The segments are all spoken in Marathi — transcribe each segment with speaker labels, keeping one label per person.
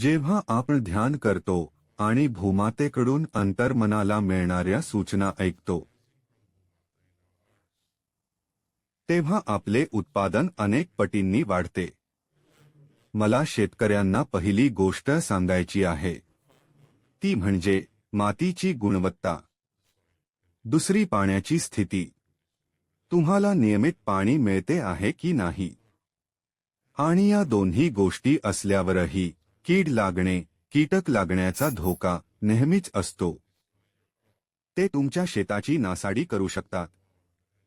Speaker 1: जेव्हा आपण ध्यान करतो आणि भूमातेकडून अंतर्मनाला मिळणाऱ्या सूचना ऐकतो तेव्हा आपले उत्पादन अनेक पटींनी वाढते. मला शेतकऱ्यांना पहिली गोष्ट सांगायची आहे. ती म्हणजे मातीची गुणवत्ता. दुसरी पाण्याची स्थिती. तुम्हाला नियमित पाणी मिळते आहे की नाही? आणि या दोन्ही गोष्टी असल्यावरही कीड लागणे कीटक लागण्याचा धोका नेहमीच असतो. ते तुमच्या शेताची नासाडी करू शकतात.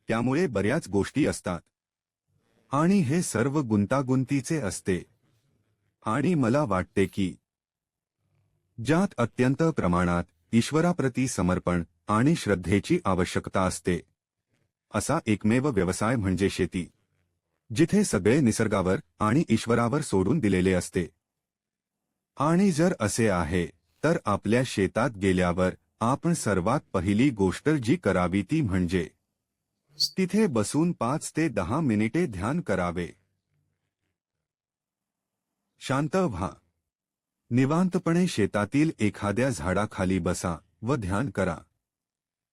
Speaker 1: त्यामुळे बऱ्याच गोष्टी असतात. आणि हे सर्व गुंतागुंतीचे असते. आणि मला वाटते की ज्यात अत्यंत प्रमाणात ईश्वराप्रती समर्पण आणि श्रद्धेची आवश्यकता असते. असा एकमेव व्यवसाय म्हणजे शेती जिथे सगळे निसर्गावर आणि ईश्वरावर सोडून दिलेले असते. आणि जर असे आहे तर आपल्या शेतात गेल्यावर आपण सर्वात पहिली गोष्ट जी करावी ती म्हणजे तिथे बसून पाच ते दहा मिनिटे ध्यान करावे. शांत व्हा. निवांतपणे शेतातील एखाद्या झाडाखाली बसा व ध्यान करा.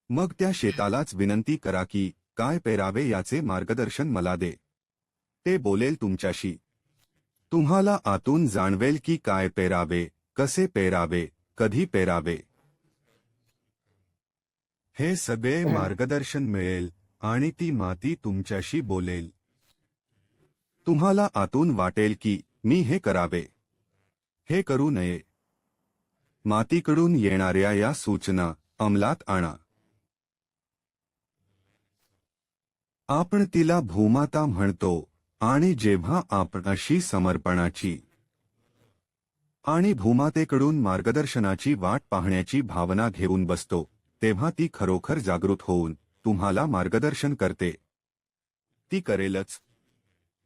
Speaker 1: मग त्या शेतालाच विनंती करा की काय पेरावे याचे मार्गदर्शन मला दे. ते बोलेल तुमच्याशी. तुम्हाला आतून जाणवेल की काय पेरावे कसे पेरावे कधी पेरावे. हे सगळे मार्गदर्शन मिळेल आणि ती माती तुमच्याशी बोलेल. तुम्हाला आतून वाटेल की मी हे करावे. हे करू नये. मातीकडून येणाऱ्या या सूचना अंमलात आणा. आपण तिला भूमाता म्हणतो. आणि जेव्हा आपण अशी समर्पणाची आणि भूमातेकडून मार्गदर्शनाची वाट पाहण्याची भावना घेऊन बसतो तेव्हा ती खरोखर जागृत होऊन तुम्हाला मार्गदर्शन करते. ती करेलच.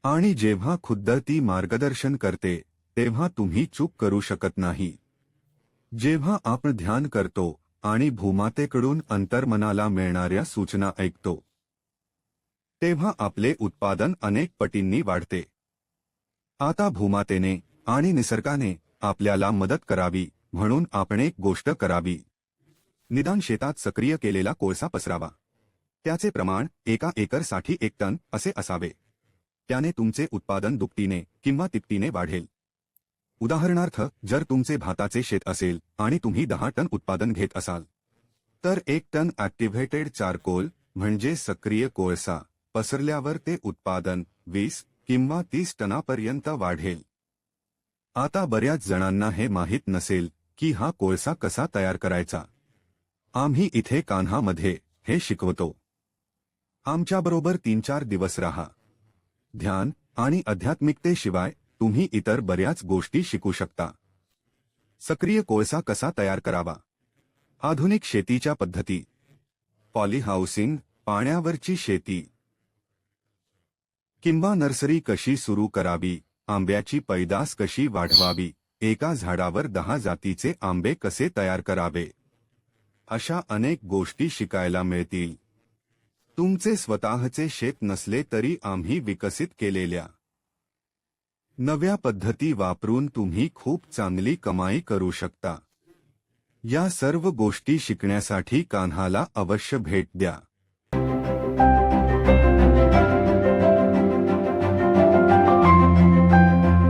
Speaker 1: आणि जेव्हा खुद्द ती मार्गदर्शन करते तेव्हा तुम्ही चूक करू शकत नाही. जेव्हा आपण ध्यान करतो आणि भूमातेकडून अंतर्मनाला मिळणाऱ्या सूचना ऐकतो तेव्हा आपले उत्पादन अनेक पटींनी वाढते. आता भूमातेने आणि निसर्गाने आपल्याला मदत करावी म्हणून आपण एक गोष्ट करावी. निदान शेतात सक्रिय केलेला कोळसा पसरावा. त्याचे प्रमाण एका एकरसाठी एक टन असे असावे. त्याने तुमचे उत्पादन दुपटीने किंवा तिपटीने वाढेल. उदाहरणार्थ जर तुमचे भाताचे शेत असेल आणि तुम्ही दहा टन उत्पादन घेत असाल तर एक टन ऍक्टिव्हेटेड चारकोल म्हणजे सक्रिय कोळसा पसरल्यावर ते उत्पादन वीस किंवा तीस टनापर्यंत वाढेल. आता बऱ्याच जणांना हे माहीत नसेल की हा कोळसा कसा तयार करायचा. आम्ही इथे कान्हामध्ये हे शिकवतो. आमच्याबरोबर तीन चार दिवस राहा. ध्यान आणि अध्यात्मिकतेशिवाय तुम्ही इतर बऱ्याच गोष्टी शिकू शकता. सक्रिय कोळसा कसा तयार करावा? आधुनिक शेतीच्या पद्धती. पॉलीहाऊसिंग पाण्यावरची शेती. किंवा नर्सरी कशी सुरू करावी? आंब्याची पैदास कशी वाढवावी? एका झाडावर दहा जातीचे आंबे कसे तयार करावे? अशा अनेक गोष्टी शिकायला मिळतील. तुमचे स्वतःचे शेत नसले तरी आम्ही विकसित केलेल्या नव्या पद्धती वापरून तुम्ही खूप चांगली कमाई करू शकता. या सर्व गोष्टी शिकण्यासाठी कान्हाला अवश्य भेट द्या.